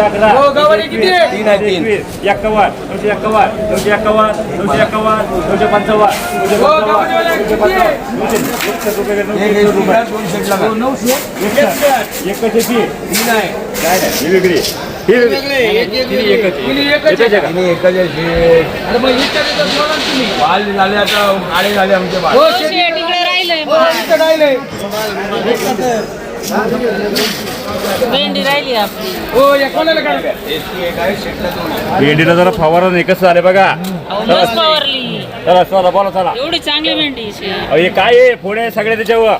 नऊशे अकरा. हो? तीन आहे तीन. एक्कावन्न नऊशे एक्कावन्न नऊशे एक्कावन्न नऊशे एक्कावन्न नऊशे पंचावन्न. नऊशे हो, एकशे तीन. नाही. वेगळी. बोला झाले आता काळे झाले आमचे बाल भेंडी राहिली आपली. हो? भेंडीला जरा फवारा कसं झालं बघा. चला चला बोला चला. एवढी चांगली भेंडी हे काय आहे? पुढे सगळे त्याच्यावर.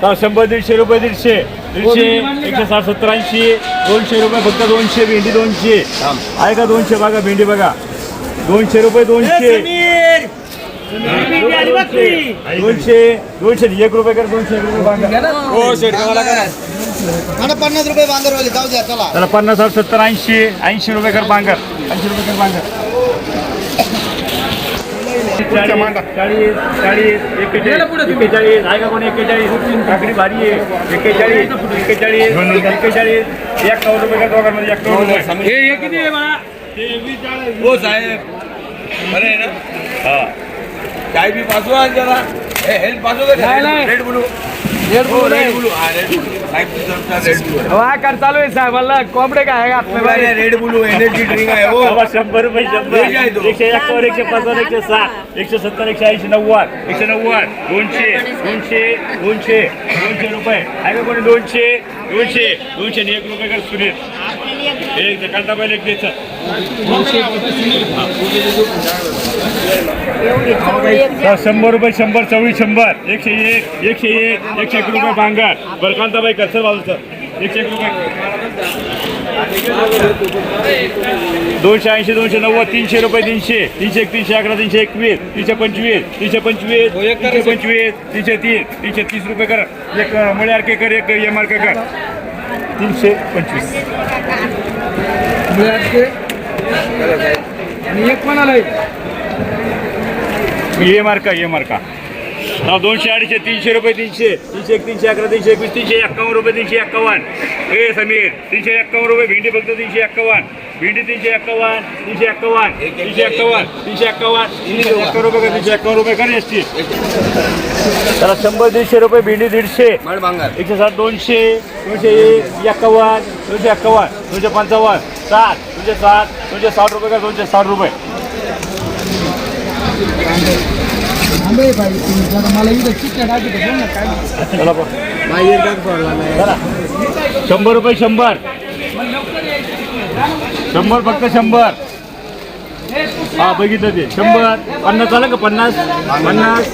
चला, शंभर दीडशे रुपये दीडशे. दीडशे एकशे साठ सत्तर ऐंशी. दोनशे रुपये फक्त दोनशे भेंडी दोनशे. आहे का दोनशे? बघा भेंडी बघा. दोनशे रुपये दोनशे. दोनशे दोनशे एक रुपये कर दोनशे एक रुपये पन्नास रुपये बांगरवाले जाऊ द्या चला. त्याला पन्नास साठ सत्तर ऐंशी ऐंशी रुपये कर बांगर. ऐंशी रुपये कर बांगर. चाळीस चाळीस चाळीस एक्केचाळीस एक्केचाळीस. आहे का कोणी एक्केचाळीस? काकडी भारी आहे. एक्केचाळीस एक्केचाळीस एक्केचाळीस. एक्कावन्न रुपये कर दोघांमध्ये एक्कावन्न रुपये. हे हे किती आहे बाळा? हो साहेब. बरं आहे ना? हा. चाय बी पाचवा जरा. हे हेल्थ नाही, नाही. Red blue red bull red आहे. ब्लू हा रेड ब्लू रेड हा कर चालू आहे साहेब. मला कोंबडे काय आहे आपले बाई? रेड ब्लू एनर्जी ड्रिंक आहे हो. बाबा शंभर रुपये हे आहे शंभर तो. एकशे एकावन्न एकशे पन्नास एकशे साठ एकशे सत्तर एकशे ऐंशी नव्वद. एकशे नव्वद. दोनशे दोनशे दोनशे दोनशे रुपये. आहे का कोणी दोनशे दोनशे दोनशे आणि एक रुपये कर सुनील. एक कांदा पहिले एक द्यायचं शंभर रुपये शंभर चोवीस शंभर. एकशे एक एकशे एक एकशे एक रुपये भांगार. बरं कांताबाई कसं बाजूचं एकशे एक रुपये. दोनशे ऐंशी दोनशे नव्वद तीनशे रुपये तीनशे. तीनशे एक तीनशे अकरा तीनशे एकवीस तीनशे पंचवीस तीनशे पंचवीस तीनशे पंचवीस तीनशे तीन तीनशे तीस रुपये कर. एक मुळे आर के कर एक एम आर के कर. तीनशे पंचवीस. आणि एक कोणाला आहे? ये मार्का ये मार्का. हा दोनशे अडीचशे तीनशे रुपये तीनशे तीनशे एक तीनशे अकरा तीनशे एकवीस तीनशे एक्कावन्न रुपये तीनशे एक्कावन्न. हे समीर तीनशे एक्कावन्न रुपये भेंडी फक्त तीनशे एक्कावन्न. भेंडी तीनशे एक्कावन्न तीनशे एक्कावन्न तीनशे एक्कावन्न तीनशे एक्कावन्न तीनशे एक्कावन्न रुपये का तीनशे एक्कावन्न रुपये का एस टी त्याला शंभर दीडशे रुपये भेंडी दीडशे. एकशे साठ दोनशे दोनशे एक एक्कावन्न दोनशे एक्कावन्न दोनशे पंचावन्न साठ दोनशे साठ दोनशे साठ रुपये का दोनशे साठ रुपये. चला. शंभर रुपये शंभर. शंभर फक्त शंभर. हा बघितलं ते. शंभर पन्नास आलं का पन्नास? पन्नास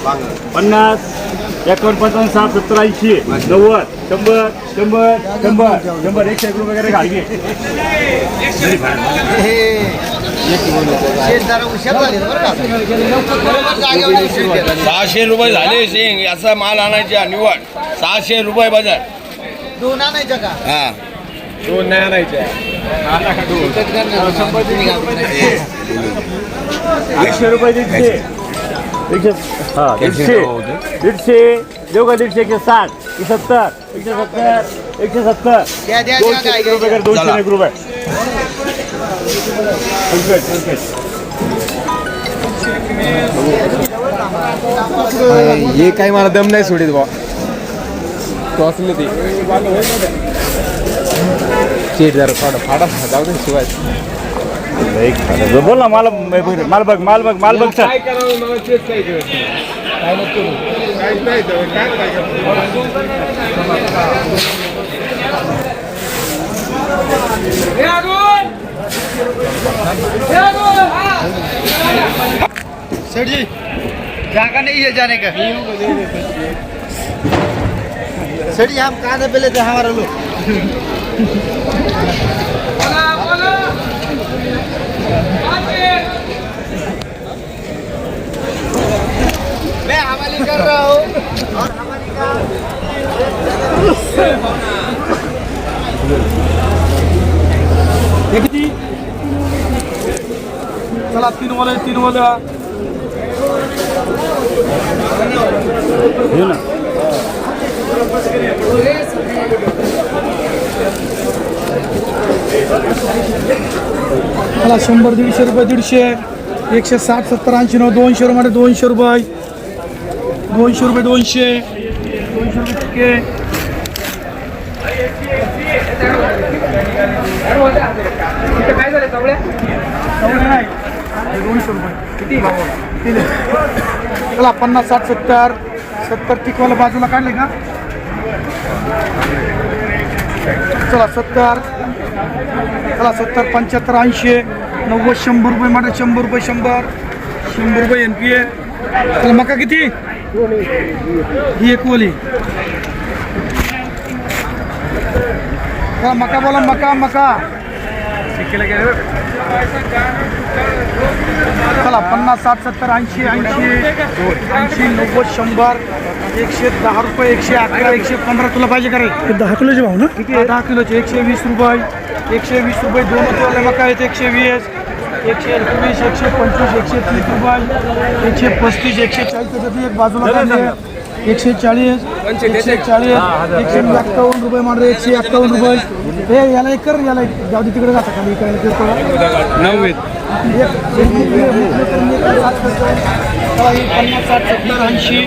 पन्नास. एकावन्न पंचावन्न साठ सत्तर ऐंशी नव्वद. शंभर शंभर शंभर. शंभर एकशे एक रुपये वगैरे घाल घे शेत जरा हुशार झाले बरं का बरोबर जागेवर उशीर केला. सहाशे रुपये झाले शेंग असा माल आणायचा निवड सहाशे रुपये बाजार दोन आणायच्या का? हा. दोन नाही आणायच्या एकशे रुपये दीडशे। एकशे हा दीडशे। दीडशे देऊ का दीडशे एकशे साठ एकशे सत्तर एकशे सत्तर एकशे सत्तर। दोनशे एक रुपये कर दोनशे एक रुपये. हे काही मला दम नाही सोडित बा. तो ते. चेट जरा थोडं फाडा जाऊ दे शिवाय लई. बोल ना मला माल बघ माल बघ माल बघ सर काय करावं मला तेच काही कळत नाही. काय नको नाही! सेठ जी जागा नहीं है जाने का सेठ जी हम कहाँ से पहले थे हमारा लोग बोला, बोला! आगे! मैं हमारी कर रहा हूँ और हमारी का चला तीन वाले तीन वाले घेऊ ना मला शंभर दीडशे रुपये, दीडशे, एकशे साठ, सत्तर, ऐंशी नऊ दोनशे रुपये दोनशे रुपये. दोनशे रुपये, दोनशे. दोनशे रुपये दोनशे रुपये. किती? चला, पन्नास, साठ, सत्तर. सत्तर टिकवाला बाजूला काढले का? चला सत्तर. चला सत्तर पंच्याहत्तर ऐंशी नव्वद शंभर रुपये माझ्या शंभर रुपये शंभर. शंभर रुपये एन पी ए चला मका किती? ही एक ओली चला मका बोला मका मका. चला पन्नास साठ सत्तर ऐंशी ऐंशी ऐंशी नव्वद शंभर. एकशे दहा रुपये एकशे अकरा एकशे पंधरा तुला पाहिजे का रे दहा किलोचे भाव ना किती दहा किलोचे एकशे वीस रुपये एकशे वीस रुपये दोन तोले मका आहेत एकशे वीस एकशे एकवीस एकशे पंचवीस एकशे तीस रुपये एकशे पस्तीस एकशे चाळीस त्याच्यातली एक बाजूला काढली आहे. एकशे चाळीस एकशे चाळीस एकशे एक्कावन्न रुपये मांडरे एकशे एक्कावन्न रुपये हे याला एक कर याला एक जाऊ दे तिकडे जाता खाली इकडे किरकोळ. नव्वद पन्नास साठ सत्तर ऐंशी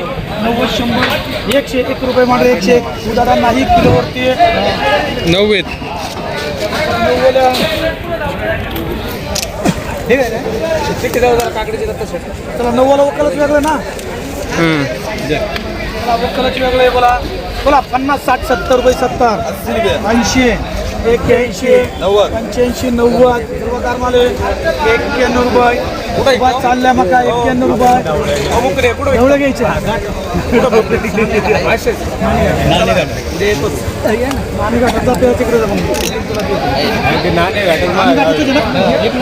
नव्वद शंभर एकशे एक रुपये मांडरे एकशे एक. उदाहरण नाही किलोवरती नव्वद. चला नव्वद वकालच वेगळं ना? चला वकालच वेगळं आहे बोला. बोला पन्नास साठ सत्तर रुपये सत्तर. ऐंशी एक्क्याऐंशी पंच्याऐंशी नव्वद. सर्वकार माले एक्क्याण्णव रुपये. उभा चालल्या मका एक्क्याण्णव रुपये. एवढं घ्यायचं. नाणे घाटात जातो तिकडे. एक.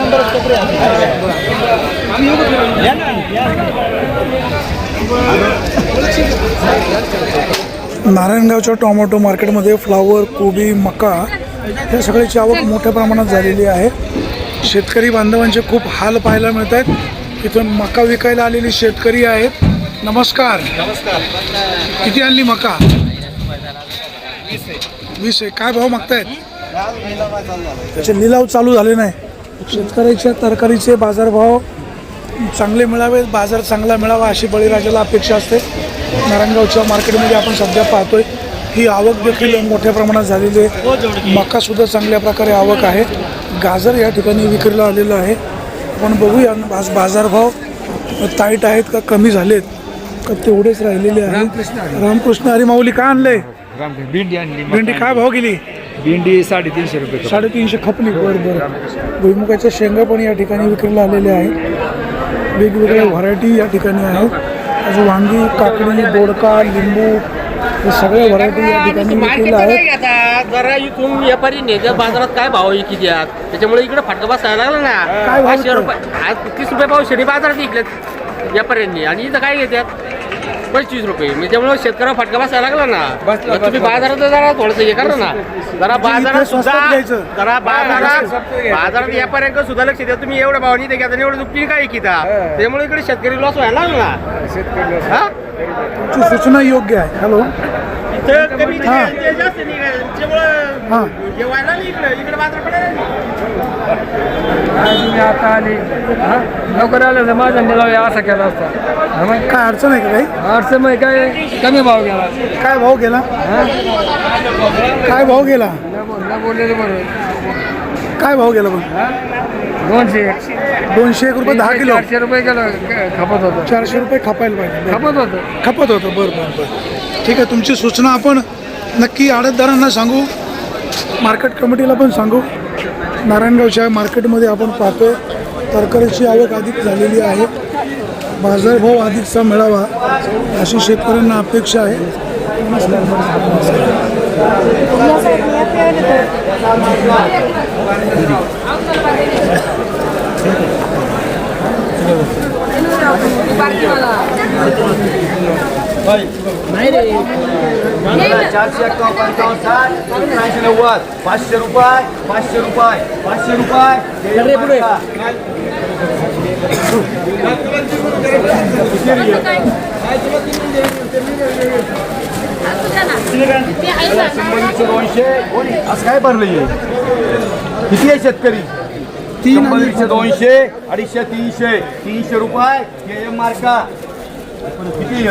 नारायणगावच्या टोमॅटो मार्केटमध्ये फ्लावर कोबी मका या सगळ्याची आवक मोठ्या प्रमाणात झालेली आहे. शेतकरी बांधवांचे खूप हाल पाहायला मिळत आहेत इथून मका विकायला आलेली शेतकरी आहेत. नमस्कार. नमस्कार. किती आणली मका? वीस आहे. काय भाव मागतायत? त्याचे लिलाव चालू झाले नाही. शेतकऱ्याच्या तरकारीचे बाजारभाव चांगले मिळावे बाजार चांगला मिळावा अशी बळीराजाला अपेक्षा असते. नारायणगावच्या मार्केटमध्ये आपण सध्या पाहतोय. ही आवक देखील मोठ्या प्रमाणात झालेली आहे. मकासुद्धा चांगल्या प्रकारे आवक आहे. गाजर या ठिकाणी विक्रीला आलेलं आहे. आपण बघूया आज बाजारभाव टाईट आहेत का कमी झालेत? का तेवढेच राहिलेले आहेत? रामकृष्ण हरी. माऊली काय आणलंय? भेंडी आणली भेंडी काय भाव गेली? भेंडी साडेतीनशे रुपये साडेतीनशे खपली बरं बरं. भुईमुगाच्या शेंगा पण या ठिकाणी विक्रीला आलेल्या आहेत. वेगवेगळ्या व्हरायटी या ठिकाणी आहेत. अजून वांगी काकडी दोडका लिंबू हे सगळ्या व्हरायटी या ठिकाणी विक्रीला आहेत. जरा इथून व्यापारी नेत्या बाजारात काय भाव किती आहेत? त्याच्यामुळे इकडे फटका बसायला लागला ना. भाव पाचशे रुपये. आज तीस रुपये पाव शनी बाजारात विकलेत व्यापाऱ्यांनी. आणि इथं काय घेतात पंचवीस रुपये. म्हणजे त्यामुळे शेतकऱ्याला फटका बसायला लागला ना. बसला, मग तुम्ही बसला. बाजारात जरा थोडंसं हे करा ना. जरा बाजारात स्वस्तात सुद्धा घ्यायचं. जरा बाजारात स्वस्तात घ्यायचं. बाजारात व्यापाऱ्यांकडे सुद्धा लक्ष द्या. तुम्ही एवढ्या भावानी ते घेता आणि एवढं दुपटी काय किता त्यामुळे इकडे शेतकरी लॉस व्हायला लागला हा? तुमची सूचना योग्य आहे. हॅलो इथं कमी हा. ते जास्त हां. हे नाही इकडे तुम्ही आता आली. हा? लवकर आलं तर माझा निलाव असा केला असता. हा मग? काय अडचण आहे का काही? अडचण मग काय? कमी भाव गेला. काय भाव गेला? काय भाव गेला? बोललेलं बरोबर. काय भाव गेला मग? दोनशे दोनशे एक रुपये दहा किलो. चारशे रुपये गेलं क- खपत होतं. चारशे रुपये खपायला पाहिजे. खपत होतं. खपत होतं बरं बरं बरं. ठीक आहे तुमची सूचना आपण नक्की आडतदारांना सांगू. मार्केट कमिटीला पण सांगू. नारायणगावच्या मार्केटमध्ये आपण पाहतोय तरकारीची आवक अधिक झालेली आहे. बाजारभाव अधिकचा मिळावा अशी शेतकऱ्यांना अपेक्षा आहे. चारशे एक्कावन्न पंचावन्न साठ ऐंशी नव्वद पाचशे रुपये पाचशे रुपये पाचशे रुपये दोनशे असं काय भरलं किती शंभरचे दोनशे अडीचशे तीनशे तीनशे रुपये हे मार्का किती?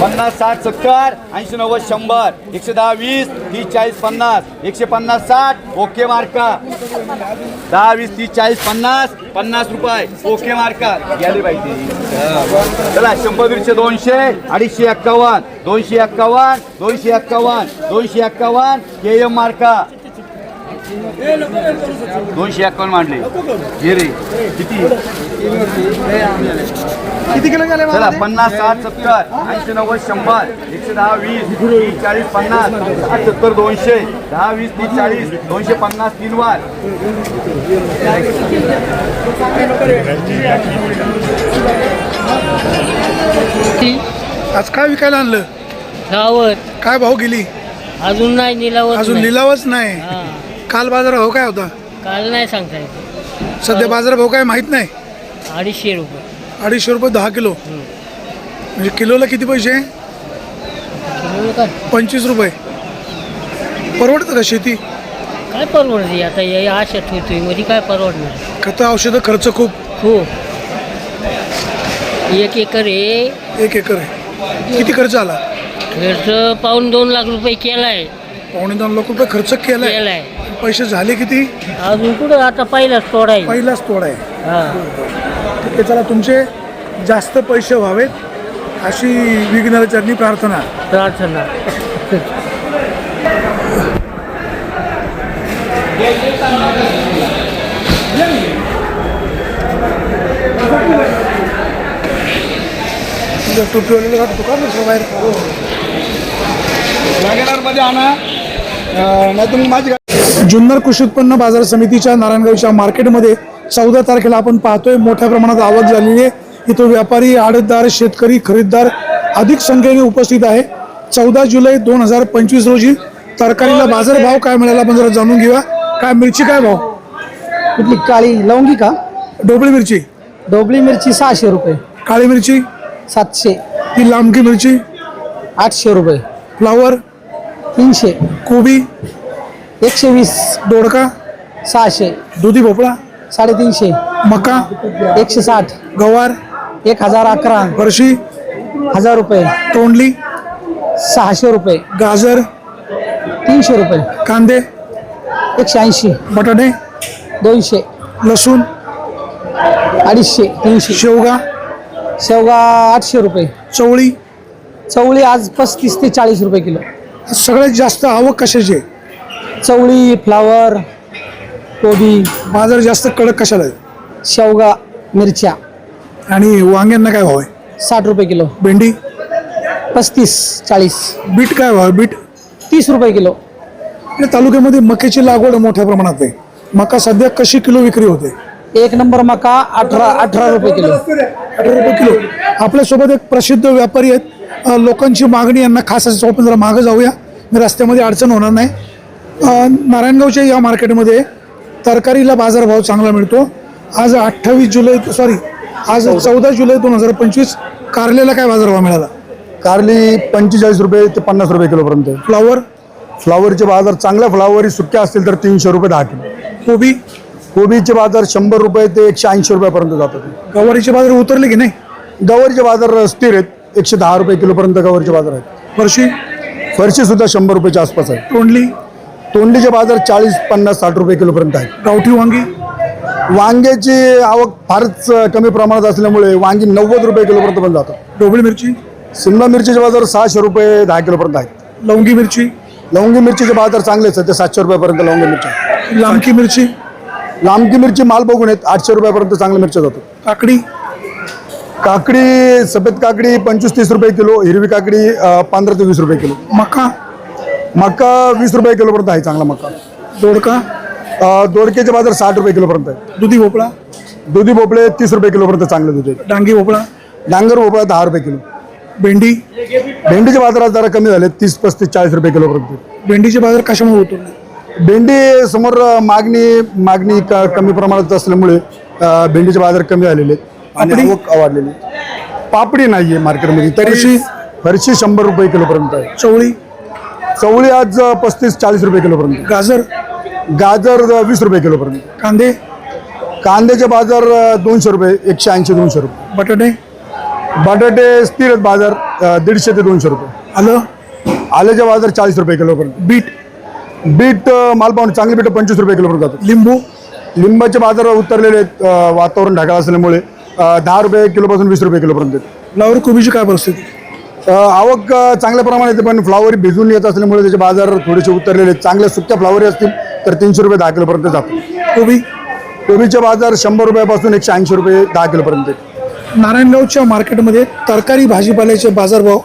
पन्नास साठ सत्तर ऐंशी नव्वद शंभर. एकशे दहा वीस तीस चाळीस पन्नास. एकशे पन्नास साठ ओके मार्का. दहा वीस तीस चाळीस पन्नास पन्नास रुपये ओके मार्का. गेले पाहिजे. चला शंभर दीडशे दोनशे अडीचशे एक्कावन्न. दोनशे एक्कावन्न दोनशे एक्कावन्न दोनशे एक्कावन्न के एम मार्का दोनशे एक्कावन्न मांडले. हे रे किती? किती किलो गेले चला पन्नास साठ सत्तर ऐंशी नव्वद शंभर एकशे दहा वीस तीस चाळीस पन्नास साठ सत्तर दोनशे दहा वीस तीस चाळीस दोनशे पन्नास तीन वार. आज काय विकायला आणलं? गावत. काय भाव गेली? अजून नाही निलावत अजून. लिलावच नाही. हा. काल बाजार भाव काय होता? काल नाही सांगता येत. सध्या बाजार भाव काय माहीत नाही? अडीचशे रुपये. अडीचशे रुपये दहा किलो. म्हणजे किलोला किती पैसे? पंचवीस रुपये. परवडतं का शेती? काय परवडते आता या आशा ठेवतोय. मध्ये काय परवडणार? खतं औषधं खर्च खूप. हो. एक एकर आहे एक एकर आहे. किती खर्च आला? खर्च पाऊन दोन लाख रुपये केलाय. पावणे दोन लाख रुपये खर्च केलाय. केलाय. पैसे झाले किती? अजून कुठं? आता पहिलाच तोडाय पहिलाच तोडा आहे. हा. ठीक आहे चला तुमचे जास्त पैसे व्हावेत अशी विघ्नचरणी प्रार्थना. प्रार्थना. तुझ्या टोपीवाल्याला का दुकान बाहेर. मध्ये आणा. नाही तर मग माझी जुन्नर कृषी उत्पन्न बाजार समितीच्या नारायणगावच्या मार्केटमध्ये चौदा तारखेला आपण पाहतोय मोठ्या प्रमाणात आवक झालेली आहे. इथं व्यापारी आडतदार शेतकरी खरीददार अधिक संख्येने उपस्थित आहे. चौदा जुलै दोन हजार पंचवीस रोजी तरकारीला बाजार भाव काय मिळाला आपण जरा जाणून घेऊया. काय मिरची काय भाव? कुठली काळी लवंगी का? डोबळी मिरची. डोबळी मिरची सहाशे रुपये. काळी मिरची. सातशे. ती लांबकी मिरची. आठशे रुपये. फ्लावर. तीनशे. कोबी? एकशे वीस. दोडका? सहाशे. दुधी भोपळा? साडेतीनशे. मका? एकशे साठ. गवार? एक हजार अकरा. फरशी? हजार रुपये. तोंडली? सहाशे रुपये. गाजर? तीनशे रुपये. कांदे? एकशे ऐंशी. बटाटे? दोनशे. लसूण? अडीचशे. तीनशे. शेवगा? शेवगा आठशे रुपये. चवळी? चवळी आज पस्तीस ते चाळीस रुपये किलो. सगळ्यात जास्त आवक कशाची आहे? चवळी फ्लावर कोबी. बाजार जास्त कडक कशाला आहे? शेवगा मिरच्या. आणि वांग्यांना काय भाव आहे? साठ रुपये किलो. भेंडी? पस्तीस चाळीस. बीट काय भाव आहे? बीट? तीस रुपये किलो. या तालुक्यामध्ये मक्याची लागवड मोठ्या प्रमाणात आहे. मका सध्या कशी किलो विक्री होते? एक नंबर मका अठरा अठरा रुपये किलो. अठरा रुपये किलो. आपल्यासोबत एक प्रसिद्ध व्यापारी आहेत लोकांची मागणी यांना खास असं आपण जरा मागं जाऊया. मी रस्त्यामध्ये अडचण होणार नाही. नारायणगावच्या या मार्केटमध्ये तरकारीला बाजारभाव चांगला मिळतो. आज अठ्ठावीस जुलै सॉरी आज चौदा जुलै दोन हजार पंचवीस कारल्याला काय बाजारभाव मिळाला? कारली पंचेचाळीस रुपये ते पन्नास रुपये किलोपर्यंत. फ्लावर फ्लावरचे बाजार चांगल्या फ्लावरी सुक्या असतील तर तीनशे रुपये दहा किलो. कोबी? कोबीचे बाजार शंभर रुपये ते एकशे ऐंशी रुपयापर्यंत जातात. गवारीचे बाजार उतरले की नाही? गवारीचे बाजार स्थिर आहेत. एकशे दहा रुपये किलोपर्यंत गवारीचे बाजार आहेत. फरशी फरशी सुद्धा शंभर रुपयाच्या आसपास आहे. तोंडली तोंडलीचे बाजार चाळीस पन्नास साठ रुपये किलोपर्यंत आहेत. गावठी वांगी वांग्याची आवक फारच कमी प्रमाणात असल्यामुळे वांगी नव्वद रुपये किलोपर्यंत पण जातात. ढोबळी मिरची? शिमला मिरचीचे बाजार सहाशे रुपये दहा किलोपर्यंत आहेत. लवंगी मिरची? लवंगी मिरचीचे बाजार चांगले आहेत सध्या सातशे रुपयापर्यंत लवंगी मिरची लांबकी मिरची? लांबकी मिरची माल बघून आहेत आठशे रुपयापर्यंत चांगल्या मिरच्या जातात. काकडी? काकडी सफेद काकडी पंचवीस तीस रुपये किलो हिरवी काकडी पंधरा ते वीस रुपये किलो. मका? मका वीस रुपये किलोपर्यंत आहे चांगला मका. दोडका? अं, दोडक्याचे बाजार साठ रुपये किलोपर्यंत आहे. दुधी भोपळा? दुधी भोपळे तीस रुपये किलोपर्यंत चांगले दूध आहे डांगी भोपळा? डांगर भोपळा दहा रुपये किलो. भेंडी? भेंडीचे बाजारात जरा कमी झाले तीस पस्तीस चाळीस रुपये किलोपर्यंत भेंडीचे बाजार कशामुळे उतरले भेंडी समोर मागणी मागणी कमी प्रमाणात असल्यामुळे भेंडीचे बाजार कमी झालेले आहेत. आणि? आवक वाढलेली. पापडी नाही आहे मार्केटमध्ये तरी फरशी? शंभर रुपये किलोपर्यंत आहे. चवळी? चवळी आज पस्तीस चाळीस रुपये किलोपर्यंत. गाजर? गाजर वीस रुपये किलोपर्यंत. कांदे? कांद्याचे बाजार दोनशे रुपये एकशे ऐंशी दोनशे रुपये. बटाटे? बटाटे स्थिर आहेत बाजार दीडशे ते दोनशे रुपये. आलं? आल्याचे बाजार चाळीस रुपये किलोपर्यंत. बीट? बीट अ, मालपावून चांगली बीट पंचवीस रुपये किलोपर्यंत जातात लिंबू? लिंबाचे बाजार उतरलेले आहेत वातावरण ढगाळ असल्यामुळे. दहा रुपये किलोपासून वीस रुपये किलोपर्यंत. फ्लावर कोबीची काय परिस्थिती? अ, आवक अ, चांगल्या प्रमाणात येते पण फ्लावर भिजून येत असल्यामुळे त्याचे बाजार थोडेसे उतरलेले आहेत. चांगल्या सुक्या फ्लावरी असतील तर तीनशे रुपये दहा किलोपर्यंत जातात. कोबी? कोबीचे बाजार शंभर रुपयापासून एकशे ऐंशी रुपये दहा किलोपर्यंत आहेत. नारायणगावच्या मार्केटमध्ये तरकारी भाजीपाल्याचे बाजारभाव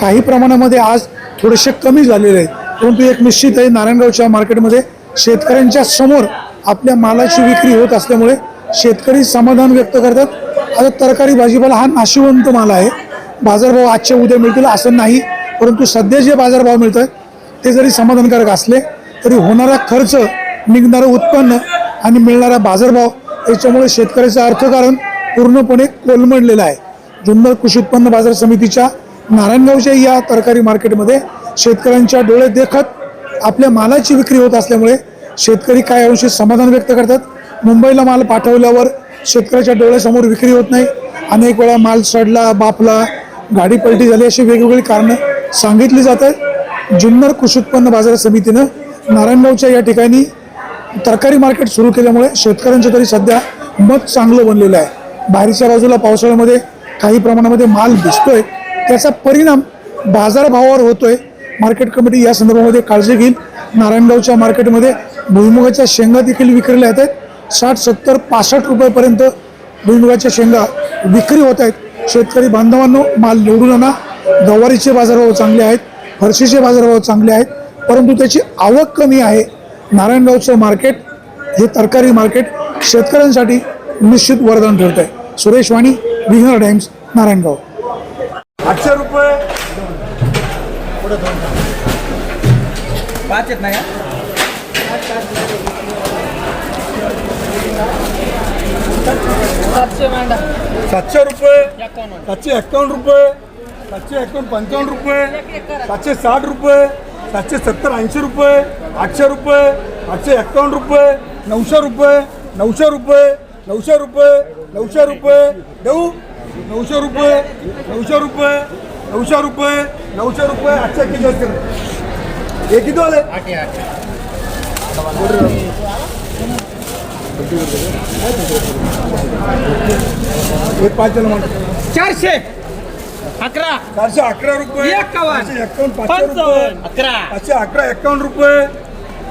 काही प्रमाणामध्ये आज थोडेसे कमी झालेले आहेत. परंतु एक निश्चित आहे नारायणगावच्या मार्केटमध्ये शेतकऱ्यांच्या समोर आपल्या मालाची विक्री होत असल्यामुळे शेतकरी समाधान व्यक्त करतात. आता तरकारी भाजीपाला हा नाशिवंत माल आहे. बाजारभाव आजच्या उद्या मिळतील असं नाही परंतु सध्या जे बाजारभाव मिळत आहेत ते जरी समाधानकारक असले तरी होणारा खर्च निघणारं उत्पन्न आणि मिळणारा बाजारभाव याच्यामुळे शेतकऱ्याचं अर्थकारण पूर्णपणे कोलमडलेलं आहे. जुन्नर कृषी उत्पन्न बाजार समितीच्या नारायणगावच्या या तरकारी मार्केटमध्ये शेतकऱ्यांच्या डोळे देखत आपल्या मालाची विक्री होत असल्यामुळे शेतकरी काय अंशी समाधान व्यक्त करतात? मुंबईला माल पाठवल्यावर शेतकऱ्याच्या डोळ्यासमोर विक्री होत नाही. अनेक वेळा माल सडला बापला गाडी पलटी झाली अशी वेगवेगळी कारणं सांगितली जात आहेत. जुन्नर कृषी उत्पन्न बाजार समितीनं नारायणगावच्या या ठिकाणी तरकारी मार्केट सुरू केल्यामुळे शेतकऱ्यांचं तरी सध्या मत चांगलं बनलेलं आहे. बाहेरच्या बाजूला पावसाळ्यामध्ये काही प्रमाणामध्ये माल दिसतोय. त्याचा परिणाम बाजारभावावर होतोय. मार्केट कमिटी या संदर्भामध्ये काळजी घेईल. नारायणगावच्या मार्केटमध्ये भुईमुगाच्या शेंगा देखील विक्रीला येत आहेत. साठ सत्तर पासष्ट रुपयेपर्यंत भुईमुगाच्या शेंगा विक्री होत आहेत. शेतकरी बांधवांनो माल निवडून आणा. गवारीचे बाजारभाव चांगले आहेत. फरशीचे बाजारभाव चांगले आहेत. परंतु त्याची आवक कमी आहे. नारायणगावचं मार्केट हे तरकारी मार्केट शेतकऱ्यांसाठी निश्चित वरदान ठरत आहे. सुरेश वाणी विघ्नर टाइम्स नारायणगाव. आठशे रुपये. सातशे रुपये. सातशे एक्कावन्न रुपये. सातशे एक्कावन्न पंचावन्न रुपये. सातशे साठ रुपये. सातशे सत्तर ऐंशी रुपये. आठशे रुपये. आठशे एक्कावन्न रुपये. नऊशे रुपये. नऊशे रुपये. नऊशे रुपये. नऊशे रुपये. देऊ. नऊशे रुपये. नऊशे रुपये. नऊशे रुपये. नऊशे रुपये. आठशे किती असतील हे किती आले हे पाच जण म्हणतात चारशे. अकरा. चारशे अकरा रुपये. एकावन्न. चारशे एकावन्न पाचशे रुपये. अकरा. पाचशे अकरा एकावन्न रुपये.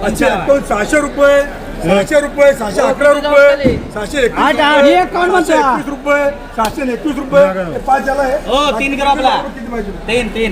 पाचशे एकावन्न सहाशे रुपये. सहाशे रुपये सहाशे अकरा रुपये. सहाशे एकवीस आठ, आठ, रुपये, एकावन्न सहाशे. एकवीस रुपये. सहाशे एकवीस रुपये. हे पाच झाला आहे. हो, तीन करा आपला. किती पाहिजे? तीन तीन.